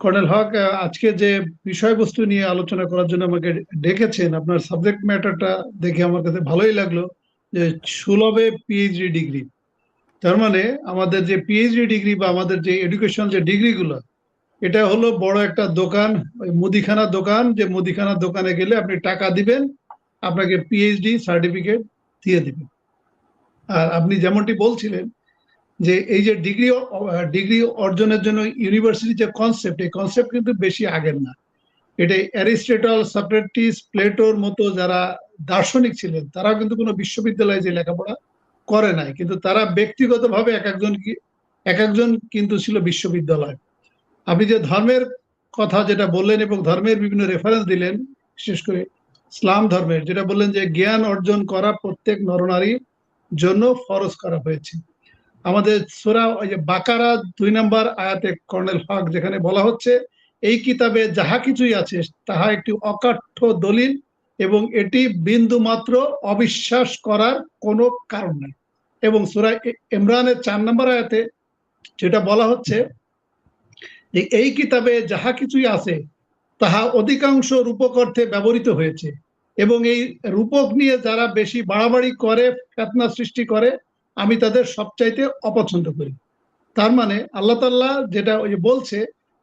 Colonel হক আজকে যে বিষয়বস্তু নিয়ে আলোচনা করার জন্য আমাকে ডেকেছেন, আপনার সাবজেক্ট ম্যাটারটা দেখে আমার কাছে ভালোই লাগল যে সুলভে পিএইচডি ডিগ্রি তার মানে আমাদের যে পিএইচডি ডিগ্রি বা আমাদের যে এডুকেশন যে ডিগ্রিগুলো এটা হলো বড় একটা দোকান মুদিখানা দোকান, যে মুদিখানা দোকানে গেলে আপনি টাকা দিবেন, আপনাকে পিএইচডি সার্টিফিকেট দিয়ে দিবেন। আর আপনি যেমনটি বলছিলেন যে এই যে ডিগ্রি ডিগ্রি অর্জনের জন্য ইউনিভার্সিটি যে কনসেপ্ট এই কনসেপ্ট কিন্তু বেশি আগের না। এটা অ্যারিস্টেটল সক্রেটিস প্লেটোর মতো যারা দার্শনিক ছিলেন, তারাও কিন্তু কোনো বিশ্ববিদ্যালয়ে যে লেখাপড়া করে নাই, কিন্তু তারা ব্যক্তিগতভাবে এক একজন কি- এক একজন কিন্তু ছিল বিশ্ববিদ্যালয়। আপনি যে ধর্মের কথা যেটা বললেন এবং ধর্মের বিভিন্ন রেফারেন্স দিলেন, বিশেষ করে ইসলাম ধর্মের, যেটা বললেন যে জ্ঞান অর্জন করা প্রত্যেক নরনারীর জন্য ফরজ করা হয়েছে। আমাদের সোরা বাকারা দুই নম্বর আয়াতে কর্নেল হক যেখানে বলা হচ্ছে, এই কিতাবে যাহা কিছুই আছে তাহা একটি অকাঠ্য দলিল এবং এটি বিন্দু মাত্র অবিশ্বাস করার কোনো কারণ নেই। এবং সুরা ইমরানের চার নম্বর আয়াতে যেটা বলা হচ্ছে যে এই কিতাবে যাহা কিছুই আছে তাহা অধিকাংশ রূপক অর্থে ব্যবহৃত হয়েছে এবং এই রূপক নিয়ে যারা বেশি বাড়াবাড়ি করে, ফেতনা সৃষ্টি করে আমি তাদের সবচাইতে অপছন্দ করি। তার মানে আল্লাহ তাল্লাহ যেটা ওই বলছে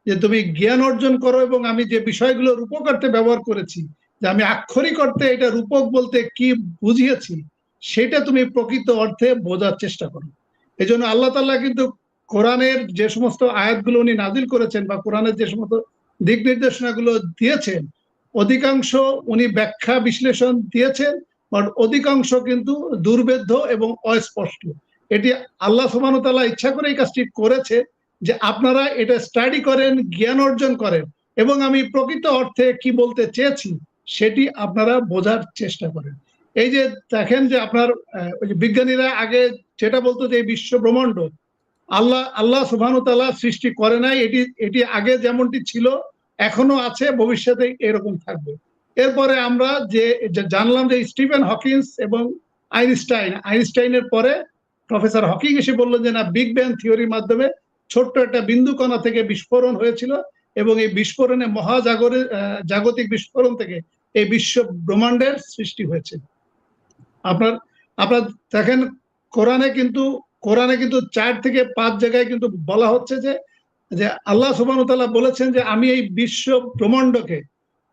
যে তুমি জ্ঞান অর্জন করো এবং আমি যে বিষয়গুলো রূপক অর্থে ব্যবহার করেছি, যে আমি আক্ষরিক অর্থে এটা রূপক বলতে কি বুঝিয়েছি, সেটা তুমি প্রকৃত অর্থে বোঝার চেষ্টা করো। এই জন্য আল্লাহ তাল্লাহ কিন্তু কোরআনের যে সমস্ত আয়াতগুলো উনি নাজিল করেছেন বা কোরআনের যে সমস্ত দিক নির্দেশনাগুলো দিয়েছেন, অধিকাংশ উনি ব্যাখ্যা বিশ্লেষণ দিয়েছেন বাট অধিকাংশ কিন্তু দুর্বেদ্য এবং অস্পষ্ট। এটি আল্লাহ সুবাহতাল্লাহ ইচ্ছা করে এই কাজটি করেছে যে আপনারা এটা স্টাডি করেন, জ্ঞান অর্জন করেন এবং আমি প্রকৃত অর্থে কি বলতে চেয়েছি সেটি আপনারা বোঝার চেষ্টা করেন। এই যে দেখেন যে আপনার বিজ্ঞানীরা আগে যেটা বলতো যে বিশ্ব ব্রহ্মাণ্ড, আল্লাহ আল্লাহ সুবাহতাল্লাহ সৃষ্টি করে নাই, এটি এটি আগে যেমনটি ছিল, এখনও আছে, ভবিষ্যতে এরকম থাকবে। এরপরে আমরা যে জানলাম যে স্টিফেন হকিন্স এবং আইনস্টাইন, আইনস্টাইনের পরে প্রফেসর হকিং এসে বললেন যে, না, বিগ ব্যাং থিওরির মাধ্যমে ছোট্ট একটা বিন্দু কণা থেকে বিস্ফোরণ হয়েছিল এবং এই বিস্ফোরণে মহাজাগরের জাগতিক বিস্ফোরণ থেকে এই বিশ্ব ব্রহ্মাণ্ডের সৃষ্টি হয়েছে। আপনার আপনার দেখেন, কোরআনে কিন্তু কোরআনে কিন্তু চার থেকে পাঁচ জায়গায় কিন্তু বলা হচ্ছে যে যে আল্লাহ সুবাহ বলেছেন যে, আমি এই বিশ্ব ব্রহ্মাণ্ডকে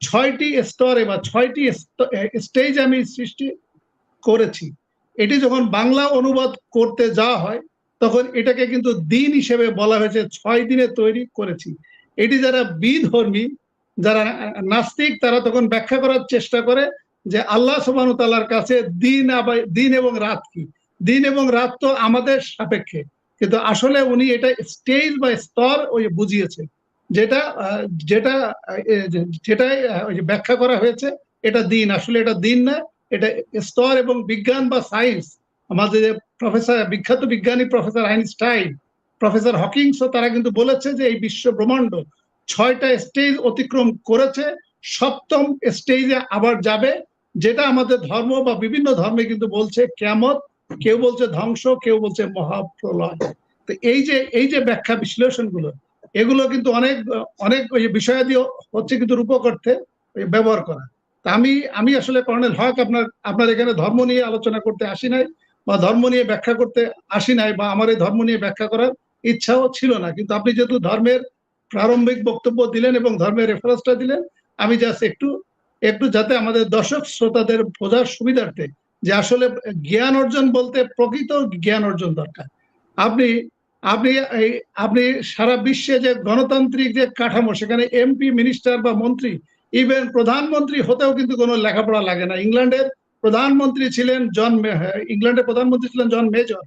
ছয়টি স্তরে বা ছয়টি স্টেজ আমি সৃষ্টি করেছি। এটি যখন বাংলা অনুবাদ করতে যাওয়া হয়, তখন এটাকে কিন্তু দিন হিসেবে বলা হয়েছে, ছয় দিনে তৈরি করেছি। এটি যারা বিধর্মী, যারা নাস্তিক, তারা তখন ব্যাখ্যা করার চেষ্টা করে যে আল্লাহ সুবাহ তাল্লার কাছে দিন আবার, দিন এবং রাত কি? দিন এবং রাত তো আমাদের সাপেক্ষে। কিন্তু আসলে উনি এটা স্টেজ বা স্তর ওই বুঝিয়েছেন। যেটা যেটা যেটাই ব্যাখ্যা করা হয়েছে, এটা দিন। আসলে এটা দিন না, এটা স্তর এবং বিজ্ঞান বা সায়েন্স। আমাদের যে প্রফেসর, বিখ্যাত বিজ্ঞানী প্রফেসর আইনস্টাইন, প্রফেসর হকিংসও তারা কিন্তু বলেছে যে এই বিশ্ব ব্রহ্মাণ্ড ছয়টা স্টেজ অতিক্রম করেছে, সপ্তম স্টেজে আবার যাবে, যেটা আমাদের ধর্ম বা বিভিন্ন ধর্মে কিন্তু বলছে কেমত কেউ বলছে ধ্বংস, কেউ বলছে মহাপ্রলয়। তো এই যে এই যে ব্যাখ্যা বিশ্লেষণগুলো এগুলো কিন্তু অনেক অনেক ওই বিষয়াদি হচ্ছে কিন্তু রূপক অর্থে ব্যবহার করা। তা আমি আমি আসলে কর্নেল হক আপনার আপনার এখানে ধর্ম নিয়ে আলোচনা করতে আসি নাই বা ধর্ম নিয়ে ব্যাখ্যা করতে আসি নাই বা আমার এই ধর্ম নিয়ে ব্যাখ্যা করার ইচ্ছাও ছিল না। কিন্তু আপনি যেহেতু ধর্মের প্রারম্ভিক বক্তব্য দিলেন এবং ধর্মের রেফারেন্সটা দিলেন, আমি জাস্ট একটু একটু যাতে আমাদের দর্শক শ্রোতাদের বোঝার সুবিধার্থে যে আসলে জ্ঞান অর্জন বলতে প্রকৃত জ্ঞান অর্জন দরকার। আপনি আপনি আপনি সারা বিশ্বে যে গণতান্ত্রিক যে কাঠামো, সেখানে এমপি মিনিস্টার বা মন্ত্রী ইভেন প্রধানমন্ত্রী হতেও কিন্তু কোনো লেখাপড়া লাগে না। ইংল্যান্ডের প্রধানমন্ত্রী ছিলেন জন ইংল্যান্ডের প্রধানমন্ত্রী ছিলেন জন মেজর।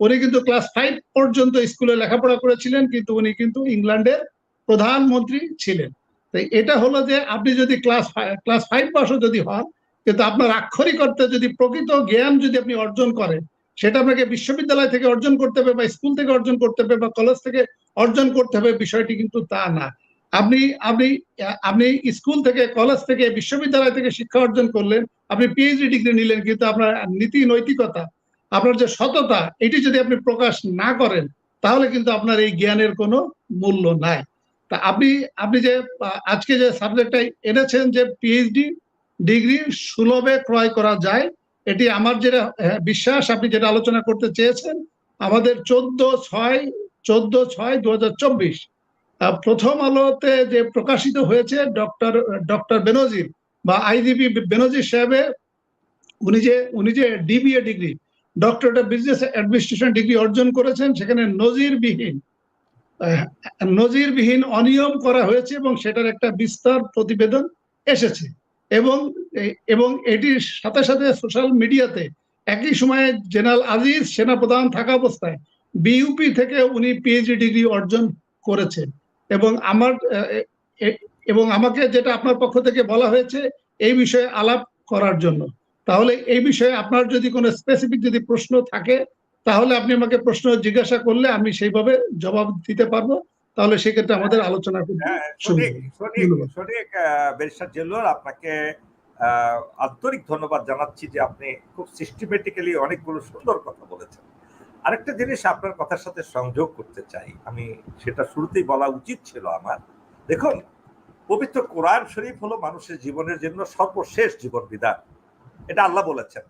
উনি কিন্তু ক্লাস ফাইভ পর্যন্ত স্কুলে লেখাপড়া করেছিলেন, কিন্তু উনি কিন্তু ইংল্যান্ডের প্রধানমন্ত্রী ছিলেন। তো এটা হলো যে আপনি যদি ক্লাস ক্লাস ফাইভ পাশও যদি হন, কিন্তু আপনার আক্ষরিক যদি প্রকৃত জ্ঞান যদি আপনি অর্জন করেন সেটা আপনাকে বিশ্ববিদ্যালয় থেকে অর্জন করতে হবে বা স্কুল থেকে অর্জন করতে হবে বা কলেজ থেকে অর্জন করতে হবে, বিষয়টি কিন্তু তা না। আপনি আপনি আপনি স্কুল থেকে, কলেজ থেকে, বিশ্ববিদ্যালয় থেকে শিক্ষা অর্জন করলেন, আপনি পিএইচডি ডিগ্রি নিলেন কিন্তু আপনার নীতি, নৈতিকতা, আপনার যে সততা, এটি যদি আপনি প্রকাশ না করেন, তাহলে কিন্তু আপনার এই জ্ঞানের কোনো মূল্য নাই। তা আপনি আপনি যে, আজকে যে সাবজেক্টটা এনেছেন যে পিএইচডি ডিগ্রি সুলভে ক্রয় করা যায় এটি আমার যেটা বিশ্বাস, আপনি যেটা আলোচনা করতে চেয়েছেন, আমাদের চোদ্দ ছয় চোদ্দ ছয় দু প্রথম আলোতে যে প্রকাশিত হয়েছে ডক্টর ডক্টর বেনজির বা আইজিপি বেনজির সাহেবের, উনি যে উনি যে DBA degree, doctorate of business administration degree অর্জন করেছেন, সেখানে নজিরবিহীন নজিরবিহীন অনিয়ম করা হয়েছে এবং সেটার একটা বিস্তার প্রতিবেদন এসেছে এবং এবং এটির সাথে সাথে সোশ্যাল মিডিয়াতে একই সময়ে জেনারেল আজিজ সেনাপ্রধান থাকা অবস্থায় বিইউপি থেকে উনি পিএইচডি ডিগ্রি অর্জন করেছেন। এবং আমার এবং আমাকে যেটা আপনার পক্ষ থেকে বলা হয়েছে এই বিষয়ে আলাপ করার জন্য। তাহলে এই বিষয়ে আপনার যদি কোনো স্পেসিফিক যদি প্রশ্ন থাকে তাহলে আপনি আমাকে প্রশ্ন জিজ্ঞাসা করলে আমি সেইভাবে জবাব দিতে পারব। তাহলে সেক্ষেত্রে আমাদের আলোচনা হ্যাঁ, সঠিক সঠিক সঠিক আপনাকে আন্তরিক ধন্যবাদ জানাচ্ছি যে আপনি খুব সিস্টেমেটিক্যালি অনেকগুলো সুন্দর কথা বলেছেন। আরেকটা জিনিস আপনার কথার সাথে সংযোগ করতে চাই। আমি সেটা শুরুতেই বলা উচিত ছিল আমার। দেখুন, পবিত্র কোরআন শরীফ হলো মানুষের জীবনের জন্য সর্বশেষ জীবন বিধান। এটা আল্লাহ বলেছেন।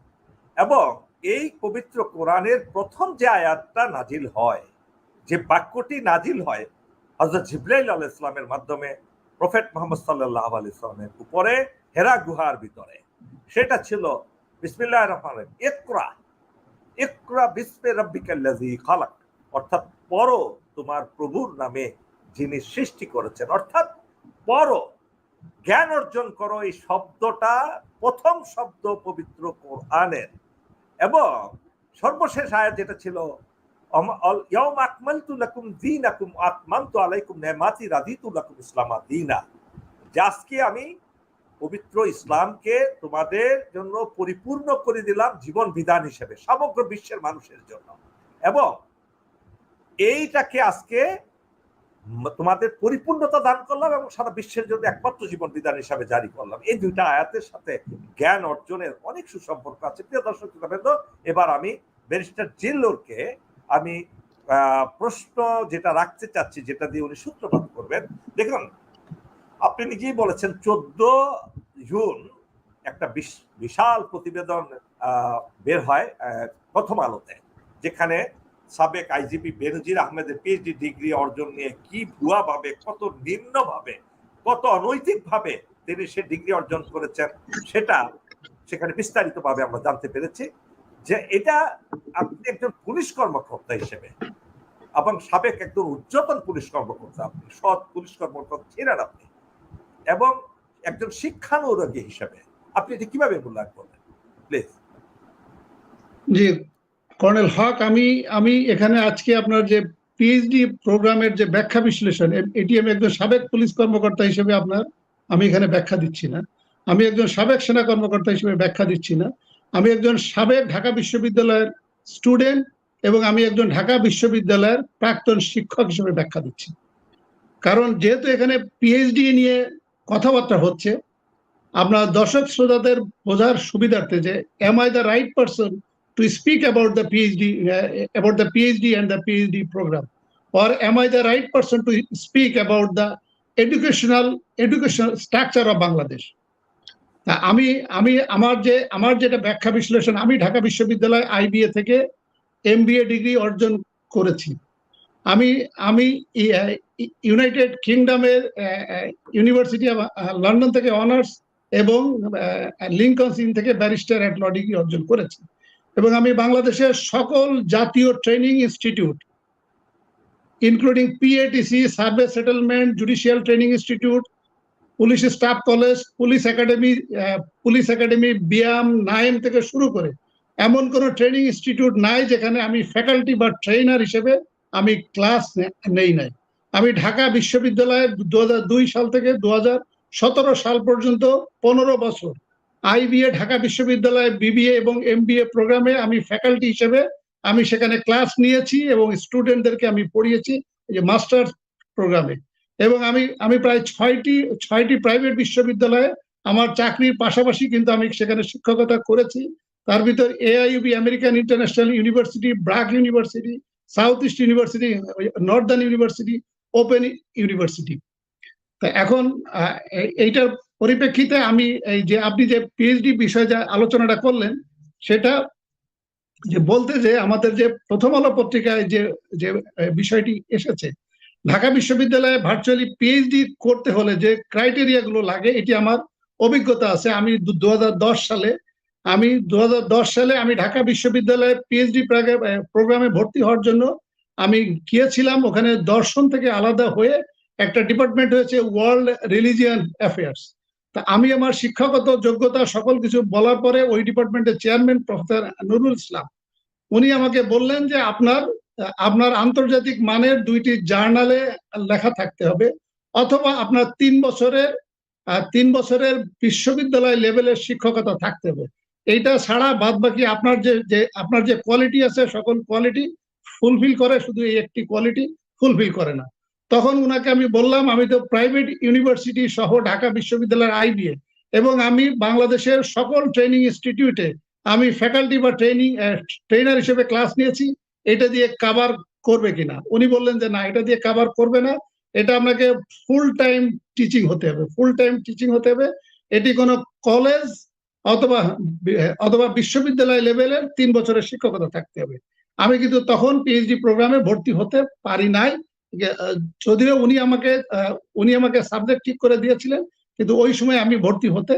এবং এই পবিত্র কোরআনের প্রথম যে আয়াতটা নাজিল হয়, যে বাক্যটি নাজিল হয় হজরত জিব্রাইল আল ইসলামের মাধ্যমে, প্রফেট মোহাম্মদ সাল্লাহ আল ইসলামের উপরে হেরা গুহার ভিতরে। সেটা ছিল বিসমিল্লাহ রহমান একরা একরা বিসমে রব্বিকাল্লাজি খালাক। অর্থাৎ পড়ো তোমার প্রভুর নামে যিনি সৃষ্টি করেছেন। অর্থাৎ পড়ো জ্ঞান অর্জন করো এই শব্দটা প্রথম শব্দ পবিত্র কোরআনের। এবং সর্বশেষ আয়াত যেটা ছিল ইয়াউম আকমালতু লাকুম দীনাকুম আতমামতু আলাইকুম নেমাতি রাদিতু লাকুম ইসলামা দীনা। আজকে আমি পবিত্র ইসলামকে তোমাদের জন্য পরিপূর্ণ করে দিলাম জীবন বিধান হিসেবে সমগ্র বিশ্বের মানুষের জন্য। এবং এইটাকে আজকে তোমাদের পরিপূর্ণতা দান করলাম এবং সারা বিশ্বের জন্য একমাত্র জীবন বিধান হিসাবে জারি করলাম। এই দুইটা আয়াতের সাথে জ্ঞান অর্জনের অনেক সুসম্পর্ক আছে। প্রিয় দর্শক শ্রোতাবৃন্দ, এবার আমি ব্যারিস্টার জিল্লোরকে আমি প্রশ্ন যেটা রাখতে চাচ্ছি যেটা দিয়ে উনি সূত্রপাত করবেন। দেখুন আপনি নিজেই বলেছেন চোদ্দ জুন একটা বিশ- বিশাল প্রতিবেদন বের হয় প্রথম আলোতে, যেখানে সাবেক আইজিপি বেনজির আহমেদের পিএইচডি ডিগ্রি অর্জন নিয়ে কি ভুয়া ভাবে কত নিম্ন ভাবে কত অনৈতিক ভাবে তিনি সে ডিগ্রি অর্জন করেছেন সেটা সেখানে বিস্তারিত ভাবে আমরা জানতে পেরেছি যে এটা আপনি একজন পুলিশ কর্মকর্তা হিসেবে এবং সাবেক একজন উচ্চতন পুলিশ কর্মকর্তা আপনি সৎ পুলিশ কর্মকর্তা ছিলেন আপনি। এবং একজন শিক্ষানুরাগী হিসাবে। আপনি এটি কীভাবে মূল্যায়ন করবেন? প্লিজ জি, কর্নেল হক, আমি আমি এখানে আজকে আপনার যে পিএইচডি প্রোগ্রামের যে ব্যাখ্যা বিশ্লেষণ এটি আমি একজন সাবেক পুলিশ কর্মকর্তা হিসেবে আপনার, আমি এখানে ব্যাখ্যা দিচ্ছি না। আমি একজন সাবেক সেনা কর্মকর্তা হিসেবে ব্যাখ্যা দিচ্ছি না। আমি একজন সাবেক ঢাকা বিশ্ববিদ্যালয়ের স্টুডেন্ট এবং আমি একজন ঢাকা বিশ্ববিদ্যালয়ের প্রাক্তন শিক্ষক হিসেবে ব্যাখ্যা দিচ্ছি। কারণ যেহেতু এখানে পিএইচডি নিয়ে কথাবার্তা হচ্ছে, আপনার দর্শক শ্রোতাদের বোঝার সুবিধার্থে যে am I the right person to speak about the PhD about the PhD and the PhD program or am I the right person to speak about the educational education structure of Bangladesh তা আমি আমি আমার যে, আমার যেটা ব্যাখ্যা বিশ্লেষণ, আমি ঢাকা বিশ্ববিদ্যালয় আইবিএ থেকে এম ডিগ্রি অর্জন করেছি। আমি আমি ইউনাইটেড কিংডমের ইউনিভার্সিটি অফ লন্ডন থেকে অনার্স এবং লিঙ্কন সিন থেকে ব্যারিস্টার অ্যাট ল ডিগ্রি অর্জন করেছি। এবং আমি বাংলাদেশের সকল জাতীয় training institute including PATC survey settlement judicial training institute police staff college police academy police academy BIAM NAEM থেকে শুরু করে, এমন কোনো ট্রেনিং ইনস্টিটিউট নাই যেখানে আমি ফ্যাকাল্টি বা ট্রেনার হিসেবে আমি ক্লাস নেই নাই। আমি ঢাকা বিশ্ববিদ্যালয়ে দু হাজার দুই সাল থেকে দু হাজার সতেরো সাল পর্যন্ত পনেরো বছর। আইবিএ ঢাকা বিশ্ববিদ্যালয়ে বিবিএ এবং এমবিএ প্রোগ্রামে আমি ফ্যাকাল্টি হিসেবে আমি সেখানে ক্লাস নিয়েছি এবং স্টুডেন্টদেরকে আমি পড়িয়েছি যে মাস্টার প্রোগ্রামে। এবং আমি আমি প্রায় ছয়টি ছয়টি প্রাইভেট বিশ্ববিদ্যালয়ে আমার চাকরির পাশাপাশি কিন্তু আমি সেখানে শিক্ষকতা করেছি। তার ভিতর AIUB American International University BRAC University South East University Northern University Open University তা এখন এইটার পরিপ্রেক্ষিতে আমি এই যে আপনি যে পিএইচডি বিষয়ে যে আলোচনাটা করলেন, সেটা যে বলতে যে আমাদের যে প্রথম আলো পত্রিকায় যে যে বিষয়টি এসেছে, ঢাকা বিশ্ববিদ্যালয়ে ভার্চুয়ালি পিএইচডি করতে হলে যে ক্রাইটেরিয়া গুলো লাগে, এটি আমার অভিজ্ঞতা আছে। আমি দু হাজার দশ সালে আমি দু হাজার দশ সালে আমি ঢাকা বিশ্ববিদ্যালয়ে পিএইচডি প্রোগ্রামে ভর্তি হওয়ার জন্য আমি গিয়েছিলাম। ওখানে দর্শন থেকে আলাদা হয়ে একটা ডিপার্টমেন্ট হয়েছে ওয়ার্ল্ড রিলিজিয়ান অ্যাফেয়ার্স তা আমি আমার শিক্ষাগত যোগ্যতা সকল কিছু বলার পরে ওই ডিপার্টমেন্টের চেয়ারম্যান প্রফেসর নুরুল ইসলাম, উনি আমাকে বললেন যে আপনার আপনার আন্তর্জাতিক মানের দুইটি জার্নালে লেখা থাকতে হবে, অথবা আপনার তিন বছরের তিন বছরের বিশ্ববিদ্যালয় লেভেলের শিক্ষকতা থাকতে হবে। এইটা ছাড়া বাদ বাকি আপনার যে যে, আপনার যে কোয়ালিটি আছে, সকল কোয়ালিটি ফুলফিল করে, শুধু এই একটি কোয়ালিটি ফুলফিল করে না। তখন উনাকে আমি বললাম, আমি তো প্রাইভেট ইউনিভার্সিটি সহ ঢাকা বিশ্ববিদ্যালয়ের আইবিএ এবং আমি বাংলাদেশের সকল ট্রেনিং ইনস্টিটিউটে আমি ফ্যাকাল্টি বা ট্রেনিং ট্রেনার হিসেবে ক্লাস নিয়েছি, এটা দিয়ে কাভার করবে কিনা। উনি বললেন যে, না, এটা দিয়ে কাভার করবে না, এটা আপনাকে ফুল টাইম টিচিং হতে হবে ফুল টাইম টিচিং হতে হবে। এটি কোনো কলেজ অথবা অথবা বিশ্ববিদ্যালয় লেভেলের তিন বছরের শিক্ষকতা থাকতে হবে। আমি কিন্তু তখন পিএইচডি প্রোগ্রামে ভর্তি হতে পারি নাই। যদিও উনি আমাকে উনি আমাকে সাবজেক্ট ঠিক করে দিয়েছিলেন, কিন্তু ওই সময় আমি ভর্তি হতে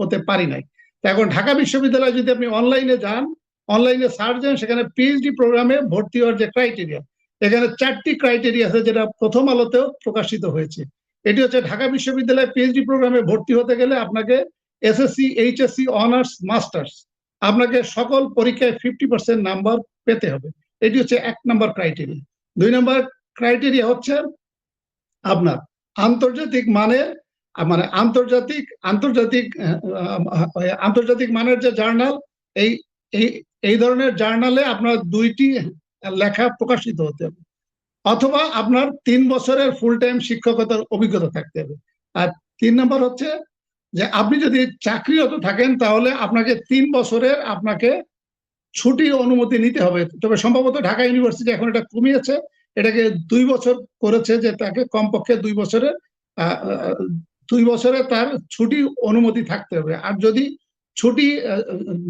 হতে পারি নাই। এখন ঢাকা বিশ্ববিদ্যালয়ে যদি আপনি অনলাইনে যান অনলাইনে সার্চ দেন, সেখানে পিএইচডি প্রোগ্রামে ভর্তি হওয়ার যে ক্রাইটেরিয়া এখানে চারটি ক্রাইটেরিয়া আছে যেটা প্রথম আলোতেও প্রকাশিত হয়েছে। এটি হচ্ছে ঢাকা বিশ্ববিদ্যালয়ে পিএইচডি প্রোগ্রামে ভর্তি হতে গেলে আপনাকে এসএসসি এইচএসসি অনার্স মাস্টার্স আপনাকে সকল পরীক্ষায় ফিফটি পার্সেন্ট নাম্বার পেতে হবে। এটি হচ্ছে এক নম্বর ক্রাইটেরিয়া দুই নম্বর ক্রাইটেরিয়া হচ্ছে আপনার আন্তর্জাতিক মানের মানে আন্তর্জাতিক আন্তর্জাতিক আন্তর্জাতিক মানের যে জার্নাল এই এই ধরনের জার্নালে আপনার দুইটি লেখা প্রকাশিত হতে হবে। অথবা আপনার তিন বছরের ফুল টাইম শিক্ষকতার অভিজ্ঞতা থাকতে হবে। আর তিন নম্বর হচ্ছে যে আপনি যদি চাকরিরত থাকেন, তাহলে আপনাকে তিন বছরের আপনাকে ছুটির অনুমতি নিতে হবে। তবে সম্ভবত ঢাকা ইউনিভার্সিটি এখন এটা কমিয়েছে। এটাকে দুই বছর করেছে যে তাকে কমপক্ষে দুই বছরের দুই বছরে তার ছুটি অনুমতি থাকতে হবে। আর যদি ছুটি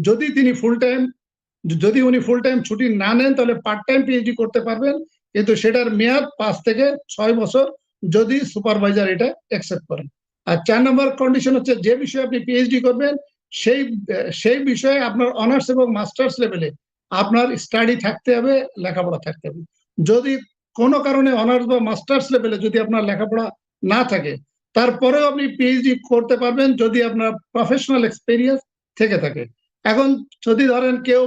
যদি তিনি ফুল টাইম যদি উনি ফুল টাইম ছুটি না নেন, তাহলে পার্ট টাইম পিএইচডি করতে পারবেন। কিন্তু সেটার মেয়াদ পাঁচ থেকে ছয় বছর যদি সুপারভাইজার এটা অ্যাকসেপ্ট করেন। আর চার নম্বর কন্ডিশন হচ্ছে যে বিষয়ে আপনি পিএইচডি করবেন, সেই সেই বিষয়ে আপনার অনার্স এবং মাস্টার্স লেভেলে আপনার স্টাডি থাকতে হবে, লেখাপড়া থাকতে হবে। যদি কোনো কারণে অনার্স বা মাস্টার্স লেভেলে যদি আপনার লেখাপড়া না থাকে, তারপরেও আপনি পিএইচডি করতে পারবেন যদি আপনার প্রফেশনাল এক্সপিরিয়েন্স থেকে থাকে। এখন যদি ধরেন কেউ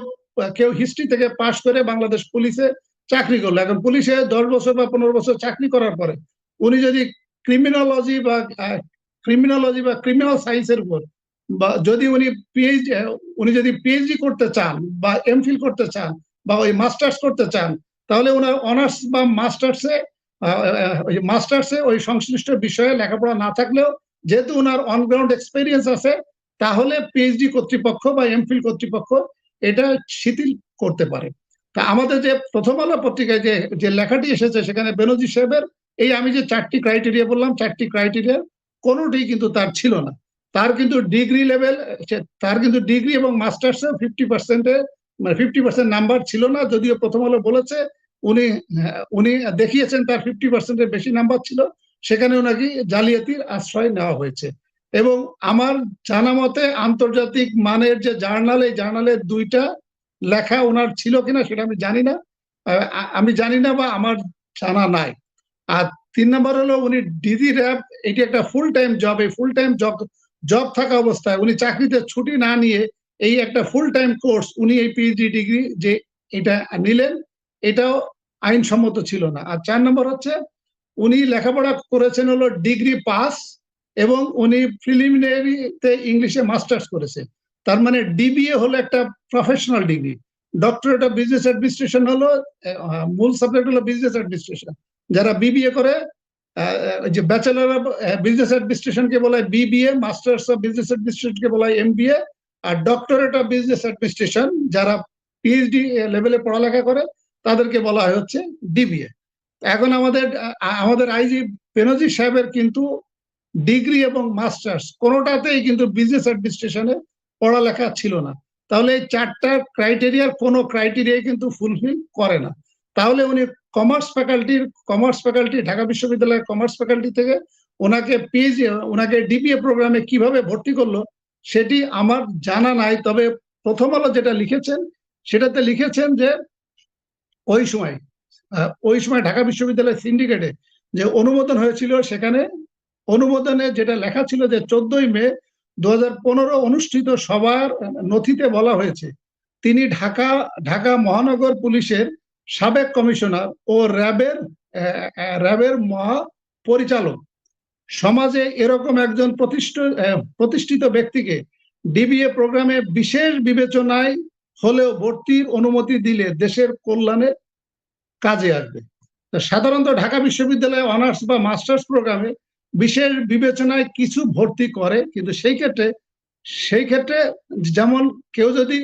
কেউ হিস্ট্রি থেকে পাশ করে বাংলাদেশ পুলিশে চাকরি করল, এখন পুলিশে দশ বছর বা পনেরো বছর চাকরি করার পরে উনি যদি ক্রিমিনোলজি বা ক্রিমিনোলজি বা ক্রিমিনাল সায়েন্সের উপর, বা যদি উনি পিএইচডি উনি যদি পিএইচডি করতে চান বা এমফিল করতে চান বা ওই মাস্টার্স করতে চান, তাহলে ওনার অনার্স বা মাস্টার্সে মাস্টার্সে ওই সংশ্লিষ্ট বিষয়ে লেখাপড়া না থাকলেও যেহেতু ওনার অনগ্রাউন্ড এক্সপিরিয়েন্স আছে, তাহলে পিএইচডি কর্তৃপক্ষ বা এমফিল কর্তৃপক্ষ এটা শিথিল করতে পারে। তা আমাদের যে প্রথম আলো পত্রিকায় যে যে লেখাটি এসেছে সেখানে বেনজি সাহেবের, এই আমি যে চারটি ক্রাইটেরিয়া বললাম, চারটি ক্রাইটেরিয়া কোনোটি কিন্তু তার ছিল না। তার কিন্তু ডিগ্রি লেভেল তার কিন্তু ডিগ্রি এবং মাস্টার্সে ফিফটি পার্সেন্টের মানে ফিফটি পার্সেন্ট নাম্বার ছিল না, যদিও প্রথম আলো বলেছে, উনি উনি দেখিয়েছেন তার ফিফটি পার্সেন্টের বেশি নাম্বার ছিল সেখানে নাকি জালিয়াতির আশ্রয় নেওয়া হয়েছে। এবং আমার জানা মতে আন্তর্জাতিক মানের যে জার্নাল, এই জার্নালের দুইটা লেখা ওনার ছিল কিনা সেটা আমি জানি না আমি জানি না বা আমার জানা নাই। আর তিন নম্বর হলো উনি ডিজি র্যাব এটি একটা ফুল টাইম জব এই ফুল টাইম জব জব থাকা অবস্থায় উনি চাকরিতে ছুটি না নিয়ে এই একটা ফুল টাইম কোর্স উনি এই পিএইচডি ডিগ্রি যে এটা নিলেন, এটাও আইনসম্মত ছিল না। আর চার নম্বর হচ্ছে, উনি লেখাপড়া করেছেন হলো ডিগ্রি পাস এবং উনি প্রিলিমিনারিতে ইংলিশে মাস্টার্স করেছে তার মানে ডিবিএ হলো একটা professional degree doctorate of business administration হলো মূল সাবজেক্ট হলো বিজনেস অ্যাডমিনিস্ট্রেশন যারা বিবিএ করে যে ব্যাচেলর অফ বিজনেস অ্যাডমিনিস্ট্রেশনকে বলা হয় বিবিএ মাস্টার্স অফ বিজনেস অ্যাডমিনিস্ট্রেশনকে বলা হয় এমবিএ আর ডক্টরেট অফ বিজনেস অ্যাডমিনিস্ট্রেশন যারা পিএইচডি লেভেলে পড়ালেখা করে, তাদেরকে বলা হয় হচ্ছে ডিবিএ এখন আমাদের আমাদের আইজি বেনজি সাহেবের কিন্তু ডিগ্রি এবং মাস্টার্স কোনোটাতেই কিন্তু বিজনেস অ্যাডমিনিস্ট্রেশনে পড়ালেখা ছিল না। তাহলে এই চারটা ক্রাইটেরিয়ার কোনো ক্রাইটেরিয়াই কিন্তু ফুলফিল করে না। তাহলে উনি কমার্স ফ্যাকাল্টির কমার্স ফ্যাকাল্টি ঢাকা বিশ্ববিদ্যালয়ের কমার্স ফ্যাকাল্টি থেকে ওনাকে পিএইচডি ওনাকে ডিবিএ প্রোগ্রামে কীভাবে ভর্তি করল, সেটি আমার জানা নাই। তবে প্রথম আলো যেটা লিখেছেন, সেটাতে লিখেছেন যে ওই সময় ওই সময় ঢাকা বিশ্ববিদ্যালয়ের সিন্ডিকেটে যে অনুমোদন হয়েছিল, সেখানে অনুমোদনে যেটা লেখা ছিল যে চোদ্দই মে দু হাজার পনেরো অনুষ্ঠিত সবার নথিতে বলা হয়েছে, তিনি ঢাকা ঢাকা মহানগর পুলিশের সাবেক কমিশনার ও র্যাবের র্যাবের মহা পরিচালক সমাজে এরকম একজন প্রতিষ্ঠিত ব্যক্তিকে ডিবিএ প্রোগ্রামে বিশেষ বিবেচনায় হলেও ভর্তির অনুমতি দিলে দেশের কল্যাণে কাজে আসবে। সাধারণত ঢাকা বিশ্ববিদ্যালয়ে অনার্স বা মাস্টার্স প্রোগ্রামে বিশেষ বিবেচনায় কিছু ভর্তি করে, কিন্তু সেই ক্ষেত্রে সেই ক্ষেত্রে যেমন কেউ যদি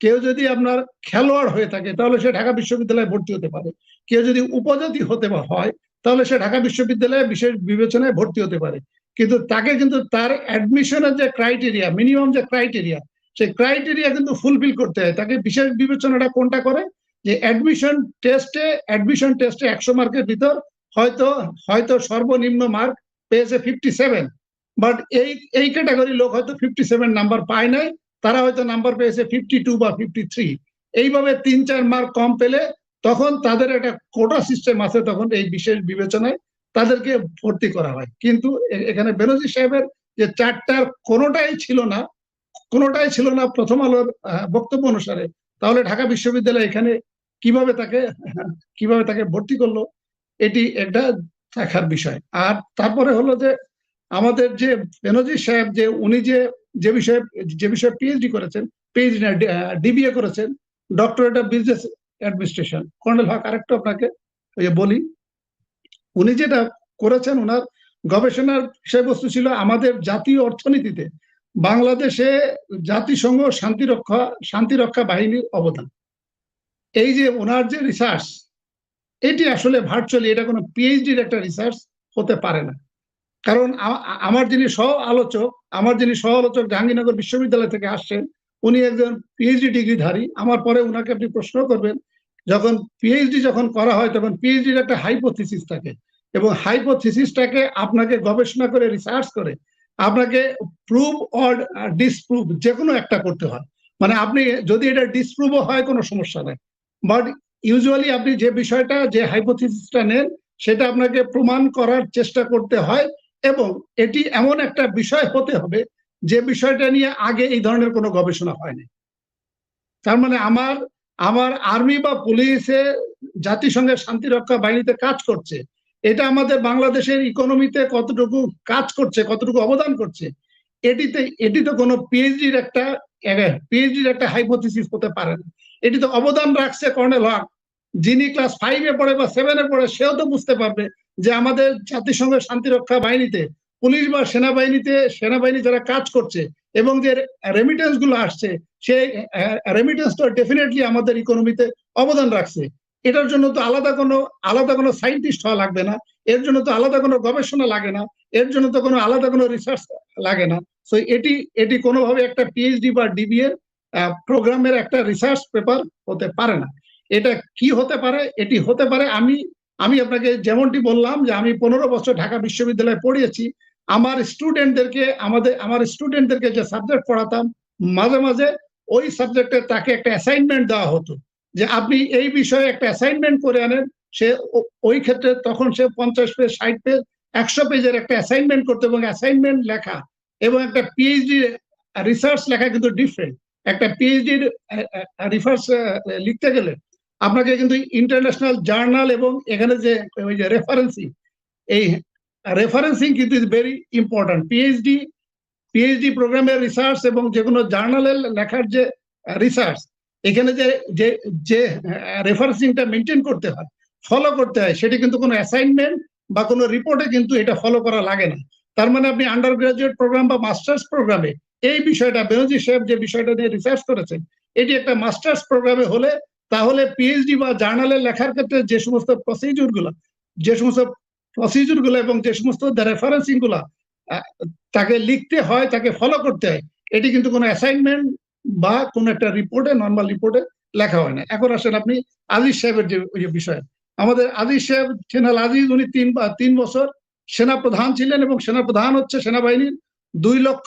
কেউ যদি আপনার খেলোয়াড় হয়ে থাকে, তাহলে সে ঢাকা বিশ্ববিদ্যালয়ে ভর্তি হতে পারে। কেউ যদি উপজাতি হতে হয়, তাহলে সে ঢাকা বিশ্ববিদ্যালয়ে বিশেষ বিবেচনায় ভর্তি হতে পারে। কিন্তু তাকে কিন্তু তার অ্যাডমিশনের যে ক্রাইটেরিয়া মিনিমাম যে ক্রাইটেরিয়া সেই ক্রাইটেরিয়া কিন্তু ফুলফিল করতে হয়। তাকে বিশেষ বিবেচনাটা কোনটা করে? যে অ্যাডমিশন টেস্টে অ্যাডমিশন টেস্টে একশো মার্কের ভিতর হয়তো হয়তো সর্বনিম্ন মার্ক পেয়েছে ফিফটি সেভেন বাট এই এই ক্যাটাগরি লোক হয়তো ফিফটি সেভেন নাম্বার পায় নাই। তারা হয়তো নাম্বার পেয়েছে ফিফটি টু বা ফিফটি থ্রি এইভাবে তিন, চার মার্ক কম পেলে তখন তাদের একটা কোটা সিস্টেম আছে তখন এই বিশেষ বিবেচনায় তাদেরকে ভর্তি করা হয়। কিন্তু এখানে বেনজি সাহেবের যে চারটার কোনোটাই ছিল না, কোনোটাই ছিল না প্রথম আলোর বক্তব্য অনুসারে। তাহলে ঢাকা বিশ্ববিদ্যালয় এখানে কীভাবে তাকে কীভাবে তাকে ভর্তি করল, এটি একটা দেখার বিষয়। আর তারপরে হলো যে আমাদের যে বেনজি সাহেব যে উনি যে যে বিষয়ে যে বিষয়ে পিএইচডি করেছেন পিএইচডি না ডিবিএ করেছেন doctorate of business administration colonel Haque, আরেকটু আপনাকে বলি, উনি যেটা করেছেন ওনার গবেষণার বিষয়বস্তু ছিল আমাদের জাতীয় অর্থনীতিতে বাংলাদেশে জাতিসংঘ শান্তিরক্ষা শান্তিরক্ষা বাহিনীর অবদান। এই যে ওনার যে রিসার্চ এটি আসলে ভার্চুয়ালি এটা কোনো পিএইচডির একটা রিসার্চ হতে পারে না। কারণ আমার যিনি সহ আলোচক আমার যিনি সহ আলোচক জাহাঙ্গীরনগর বিশ্ববিদ্যালয় থেকে আসছেন, উনি একজন পিএইচডি ডিগ্রিধারী। আমার পরে উনাকে আপনি প্রশ্ন করবেন, যখন পিএইচডি যখন করা হয়, তখন পিএইচডির একটা হাইপোথিসিস থাকে এবং হাইপোথিসিসটাকে আপনাকে গবেষণা করে রিসার্চ করে, আপনাকে প্রুভ অর ডিসপ্রুভ যে কোনো একটা করতে হয়। মানে আপনি যদি এটা ডিসপ্রুভও হয়, কোনো সমস্যা নেই। বাট ইউজুয়ালি আপনি যে বিষয়টা, যে হাইপোথিসিসটা নেন, সেটা আপনাকে প্রমাণ করার চেষ্টা করতে হয় এবং এটি এমন একটা বিষয় হতে হবে যে বিষয়টা নিয়ে আগে এই ধরনের কোনো গবেষণা হয়নি। তার মানে আমার আমার আর্মি বা পুলিশে জাতিসংঘের শান্তিরক্ষা বাহিনীতে কাজ করছে, এটা আমাদের বাংলাদেশের ইকোনমিতে কতটুকু কাজ করছে, কতটুকু অবদান করছে, এটিতে, এটি তো কোনো পিএইচডির একটা পিএইচডির একটা হাইপোথিসিস হতে পারে না। এটি তো অবদান রাখছে কর্নেল হক, যিনি ক্লাস ফাইভে পড়ে বা সেভেনে পড়ে, সেও তো বুঝতে পারবে যে আমাদের জাতিসংঘের শান্তিরক্ষা বাহিনীতে, পুলিশ বা সেনাবাহিনীতে, সেনাবাহিনী যারা কাজ করছে এবং যে রেমিটেন্সগুলো আসছে, সেই রেমিটেন্স তো ডেফিনেটলি আমাদের ইকোনমিতে অবদান রাখছে। এটার জন্য তো আলাদা কোনো আলাদা কোনো সাইন্টিস্ট হওয়া লাগবে না। এর জন্য তো আলাদা কোনো গবেষণা লাগে না। এর জন্য তো কোনো আলাদা কোনো রিসার্চ লাগে না। সো এটি এটি কোনোভাবে একটা পিএইচডি বা ডিবিএ প্রোগ্রামের একটা রিসার্চ পেপার হতে পারে না। এটা কি হতে পারে? এটি হতে পারে। আমি আমি আপনাকে যেমনটি বললাম যে আমি পনেরো বছর ঢাকা বিশ্ববিদ্যালয়ে পড়িয়েছি। আমার স্টুডেন্টদেরকে আমাদের, আমার স্টুডেন্টদেরকে যে সাবজেক্ট পড়াতাম, মাঝে মাঝে ওই সাবজেক্টে তাকে একটা অ্যাসাইনমেন্ট দেওয়া হতো। যে আপনি এই বিষয়ে একটা অ্যাসাইনমেন্ট করে আনেন, সে ওই ক্ষেত্রে তখন সে পঞ্চাশ পেজ, ষাট পেজ, একশো পেজের একটা অ্যাসাইনমেন্ট করতো এবং অ্যাসাইনমেন্ট লেখা এবং একটা পিএইচডি রিসার্চ লেখা কিন্তু ডিফারেন্ট একটা পিএইচডির রিসার্চ লিখতে গেলে আপনাকে কিন্তু ইন্টারন্যাশনাল জার্নাল এবং এখানে যে ওই যে রেফারেন্সিং এই রেফারেন্সিং কিন্তু is very important PhD PhD প্রোগ্রামের রিসার্চ এবং যে কোনো জার্নালের লেখার যে রিসার্চ এখানে যে যে যে রেফারেন্সিংটা মেনটেন করতে হয় ফলো করতে হয়, সেটি কিন্তু কোনো অ্যাসাইনমেন্ট বা কোনো রিপোর্টে কিন্তু এটা ফলো করা লাগে না। তার মানে আপনি আন্ডার গ্রাজুয়েট প্রোগ্রাম বা মাস্টার্স প্রোগ্রামে এই বিষয়টা বেনজি সাহেব যে বিষয়টা নিয়ে রিসার্চ করেছেন, এটি একটা মাস্টার্স প্রোগ্রামে হলে তাহলে পিএইচডি বা জার্নালে লেখার ক্ষেত্রে যে সমস্ত প্রসিডিউরগুলো, যে সমস্ত প্রসিডিউরগুলো এবং যে সমস্ত রেফারেন্সিংগুলা তাকে লিখতে হয়, তাকে ফলো করতে হয়, এটি কিন্তু কোনো অ্যাসাইনমেন্ট বা কোনো একটা রিপোর্টে নর্মাল রিপোর্টে লেখা হয় না। এখন আসেন আপনি আজিজ সাহেবের যে বিষয়। আমাদের আজিজ সাহেব, জেনারেল আজিজ, উনি তিন তিন বছর সেনা প্রধান ছিলেন এবং সেনা প্রধান হচ্ছে সেনাবাহিনীর দুই লক্ষ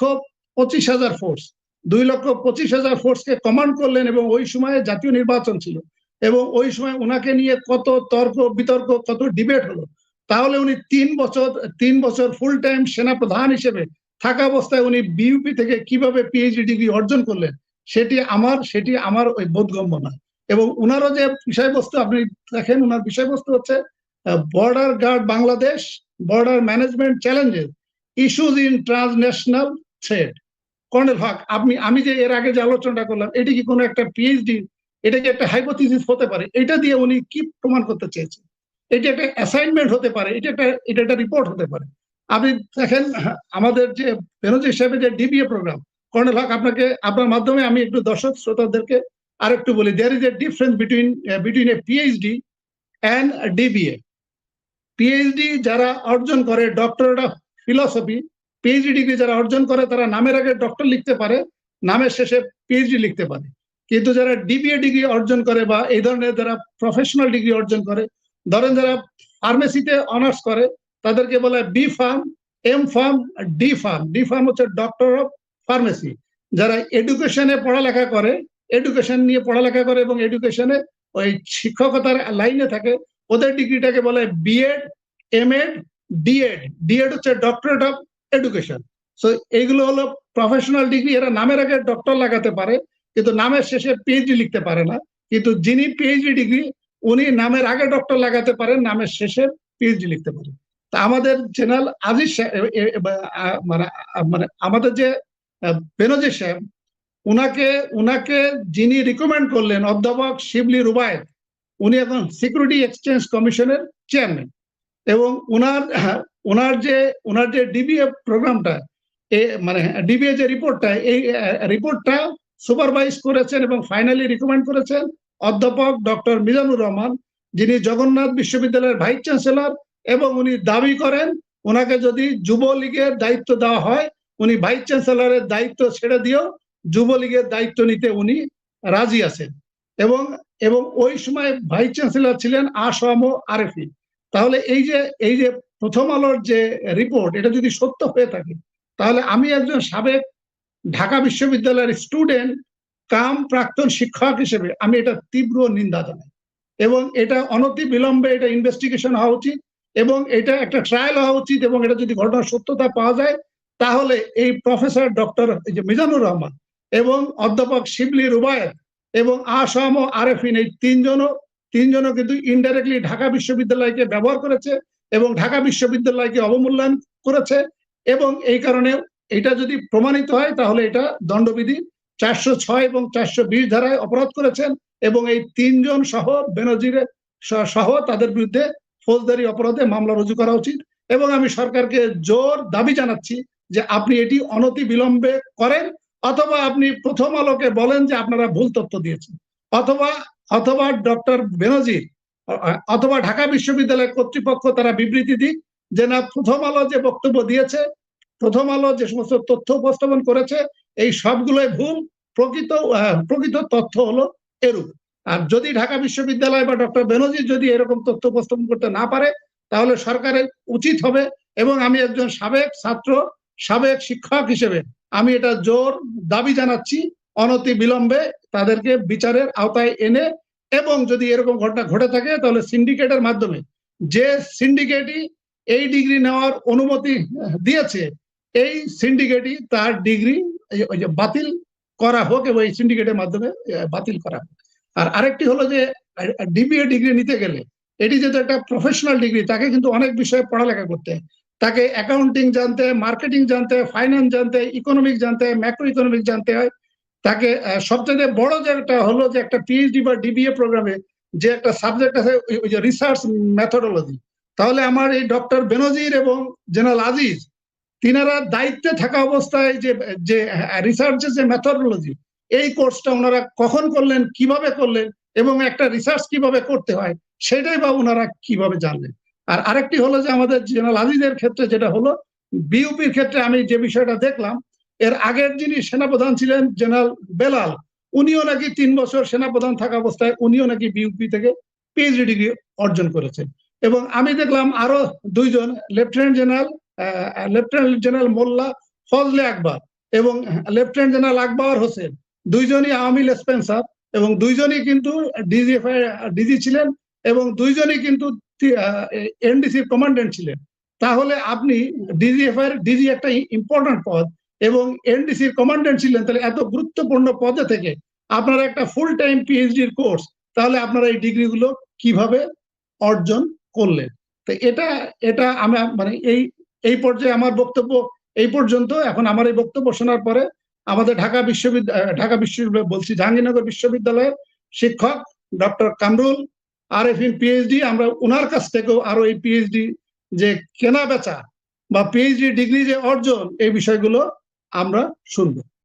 পঁচিশ হাজার ফোর্স দুই লক্ষ পঁচিশ হাজার ফোর্সকে কমান্ড করলেন এবং ওই সময়ে জাতীয় নির্বাচন ছিল। এবং ওই সময় ওনাকে নিয়ে কত তর্ক, বিতর্ক, কত ডিবেট হলো। তাহলে উনি তিন বছর তিন বছর ফুল টাইম সেনা প্রধান হিসেবে থাকা অবস্থায় উনি বিউপি থেকে কীভাবে পিএইচডি ডিগ্রি অর্জন করলেন, সেটি আমার সেটি আমার ওই বোধগম্য না এবং উনারও যে বিষয়বস্তু, আপনি দেখেন উনার বিষয়বস্তু হচ্ছে border guard Bangladesh border management challenges issues in transnational threat colonel Haque আপনি, আমি যে এর আগে যে আলোচনাটা করলাম, এটি কি কোনো একটা পিএইচডি এটা কি একটা হাইপোথিসিস হতে পারে? এটা দিয়ে উনি কি প্রমাণ করতে চেয়েছেন? এটি একটা অ্যাসাইনমেন্ট হতে পারে, এটা একটা এটা একটা রিপোর্ট হতে পারে। আপনি দেখেন, আমাদের যে বেনজি হিসেবে যে ডিবিএ প্রোগ্রাম কর্নেল হক আপনাকে, আপনার মাধ্যমে আমি একটু দর্শক শ্রোতাদেরকে আরেকটু বলি there is a difference between between a PhD and DBA PhD যারা অর্জন করে doctorate of philosophy PhD degree যারা অর্জন করে, তারা নামের আগে ডক্টর লিখতে পারে, নামের শেষে পিএইচডি লিখতে পারে। কিন্তু যারা ডিবিএ ডিগ্রি অর্জন করে বা এই ধরনের যারা প্রফেশনাল ডিগ্রি অর্জন করে, ধরেন যারা ফার্মেসিতে অনার্স করে, তাদেরকে বলে B pharm M pharm D pharm D pharm হচ্ছে ডক্টর অফ ফার্মেসি যারা এডুকেশনে পড়ালেখা করে এডুকেশন নিয়ে পড়ালেখা করে এবং এডুকেশনে ওই শিক্ষকতার লাইনে থাকে, ওদের ডিগ্রিটাকে বলে BEd M Ed DEd DEd হচ্ছে ডক্টরেট অফ এডুকেশন সো এইগুলো হলো প্রফেশনাল ডিগ্রি এরা নামের আগে ডক্টর লাগাতে পারে, কিন্তু নামের শেষে পিএইচডি লিখতে পারে না। কিন্তু যিনি পিএইচডি ডিগ্রি উনি নামের আগে ডক্টর লাগাতে পারেন, নামের শেষে পিএইচডি লিখতে পারেন তা আমাদের জেনারেল আজিজ মানে মানে আমাদের যে বেনজি সাহেব উনাকে উনাকে যিনি রিকমেন্ড করলেন, অধ্যাপক শিবলি রুবায়েত, উনি এখন সিকিউরিটি এক্সচেঞ্জ কমিশনের চেয়ারম্যান এবং উনার ওনার যে ওনার যে ডিবিএ প্রোগ্রামটা এ মানে ডিবিএ যে রিপোর্টটা এই রিপোর্টটা সুপারভাইজ করেছেন এবং ফাইনালি রিকমেন্ড করেছেন অধ্যাপক ডক্টর মিজানুর রহমান, যিনি জগন্নাথ বিশ্ববিদ্যালয়ের ভাইস চ্যান্সেলর এবং উনি দাবি করেন ওনাকে যদি যুবলীগের দায়িত্ব দেওয়া হয়, উনি ভাইস চ্যান্সেলরের দায়িত্ব ছেড়ে দিয়েও যুবলীগের দায়িত্ব নিতে উনি রাজি আছেন। এবং এবং ওই সময় ভাইস চ্যান্সেলর ছিলেন আসম আরেফি। তাহলে এই যে এই যে প্রথম আলোর যে রিপোর্ট এটা যদি সত্য হয়ে থাকে, তাহলে আমি একজন সাবেক ঢাকা বিশ্ববিদ্যালয়ের স্টুডেন্ট কাম প্রাক্তন শিক্ষক হিসেবে আমি এটা তীব্র নিন্দা জানাই। এবং এটা অনতি বিলম্বে এটা ইনভেস্টিগেশন হওয়া উচিত এবং এটা একটা ট্রায়াল হওয়া উচিত এবং এটা যদি ঘটনার সত্যতা পাওয়া যায়, তাহলে এই প্রফেসর ডক্টর মিজানুর রহমান এবং অধ্যাপক শিবলি রুবায়েত এবং আসম আরেফিন এই তিনজনও তিনজনও কিন্তু ইনডাইরেক্টলি ঢাকা বিশ্ববিদ্যালয়কে ব্যবহার করেছে। এবং ঢাকা বিশ্ববিদ্যালয়কে অবমূল্যায়ন করেছে এবং এই কারণে এটা যদি প্রমাণিত হয়, তাহলে এটা দণ্ডবিধি চারশো ছয় এবং চারশো বিশ ধারায় অপরাধ করেছেন এবং এই তিনজন সহ বেনজিরের সহ তাদের বিরুদ্ধে ফৌজদারি অপরাধে মামলা রুজু করা উচিত। এবং আমি সরকারকে জোর দাবি জানাচ্ছি যে আপনি এটি অনতি বিলম্বে করেন অথবা আপনি প্রথম আলোকে বলেন যে আপনারা ভুল তথ্য দিয়েছেন। অথবা অথবা ডক্টর বেনজির অথবা ঢাকা বিশ্ববিদ্যালয়ের কর্তৃপক্ষ তারা বিবৃতি দিক যে না, প্রথম আলো যে বক্তব্য দিয়েছে, প্রথম আলো যে সমস্ত তথ্য উপস্থাপন করেছে, এই সবগুলোই ভুল, প্রকৃত প্রকৃত তথ্য হলো এরূপ। আর যদি ঢাকা বিশ্ববিদ্যালয় বা ডক্টর বেনজির যদি এরকম তথ্য উপস্থাপন করতে না পারে, তাহলে সরকারের উচিত হবে এবং আমি একজন সাবেক ছাত্র, সাবেক শিক্ষক হিসেবে আমি এটা জোর দাবি জানাচ্ছি, অনতি বিলম্বে তাদেরকে বিচারের আওতায় এনে এবং যদি এরকম ঘটনা ঘটে থাকে, তাহলে সিন্ডিকেটের মাধ্যমে যে সিন্ডিকেটই এই ডিগ্রি নেওয়ার অনুমতি দিয়েছে, এই সিন্ডিকেটই তার ডিগ্রি বাতিল করা হোক এবং এই সিন্ডিকেটের মাধ্যমে বাতিল করা আর আরেকটি হলো যে ডিবিএ ডিগ্রি নিতে গেলে, এটি যেহেতু একটা প্রফেশনাল ডিগ্রি তাকে কিন্তু অনেক বিষয়ে পড়ালেখা করতে তাকে অ্যাকাউন্টিং জানতে মার্কেটিং জানতে ফাইন্যান্স জানতে ইকোনমিক জানতে ম্যাক্রো ইকোনমিক জানতে হয়। তাকে সবচেয়ে বড় যে একটা হলো যে একটা পিএইচডি বা ডিবিএ প্রোগ্রামে যে একটা সাবজেক্ট আছে, ওই- যে রিসার্চ মেথোডোলজি তাহলে আমার এই ডক্টর বেনজির এবং জেনারেল আজিজ, তিনারা দায়িত্বে থাকা অবস্থায় যে যে রিসার্চের যে মেথোডোলজি এই কোর্সটা ওনারা কখন করলেন, কীভাবে করলেন, এবং একটা রিসার্চ কীভাবে করতে হয়, সেটাই বা ওনারা কীভাবে জানলেন। আর আরেকটি হলো যে আমাদের জেনারেল আজিজের ক্ষেত্রে যেটা হলো বিউপির ক্ষেত্রে আমি যে বিষয়টা দেখলাম এর আগের যিনি সেনাপ্রধান ছিলেন জেনারেল বেলাল, উনিও নাকি তিন বছর সেনাপ্রধান থাকা অবস্থায় উনিও নাকি বিউপি থেকে পিএইচডি ডিগ্রি অর্জন করেছেন। এবং আমি দেখলাম আরও দুইজন lieutenant general lieutenant general Mollah Fazle Akbar এবং লেফটেন্যান্ট জেনারেল আকবর হোসেন। দুইজনই আওয়ামী স্পেন্সার এবং দুইজনই কিন্তু ডিজিএফআই ডিজি ছিলেন এবং দুইজনই কিন্তু এনডিসির কমান্ডেন্ট ছিলেন। তাহলে আপনি ডিজিএফআই ডিজি একটা ইম্পর্টেন্ট পদ এবং এনডিসির কমান্ডেন্ট ছিলেন, তাহলে এত গুরুত্বপূর্ণ পদে থেকে আপনারা একটা ফুল টাইম পিএইচডির কোর্স তাহলে আপনারা এই ডিগ্রিগুলো কীভাবে অর্জন করলেন? তো এটা এটা আমরা মানে এই এই পর্যায়ে আমার বক্তব্য এই পর্যন্ত। এখন আমার এই বক্তব্য শোনার পরে আমাদের ঢাকা বিশ্ববিদ্যালয় ঢাকা বিশ্ববিদ্যালয় বলছি, জাহাঙ্গীরনগর বিশ্ববিদ্যালয়ের শিক্ষক ডক্টর কামরুল আরএফিন পিএইচডি আমরা ওনার কাছ থেকেও আরও এই পিএইচডি যে কেনা বেচা বা পিএইচডি ডিগ্রি যে অর্জন, এই বিষয়গুলো আমরা শুনব।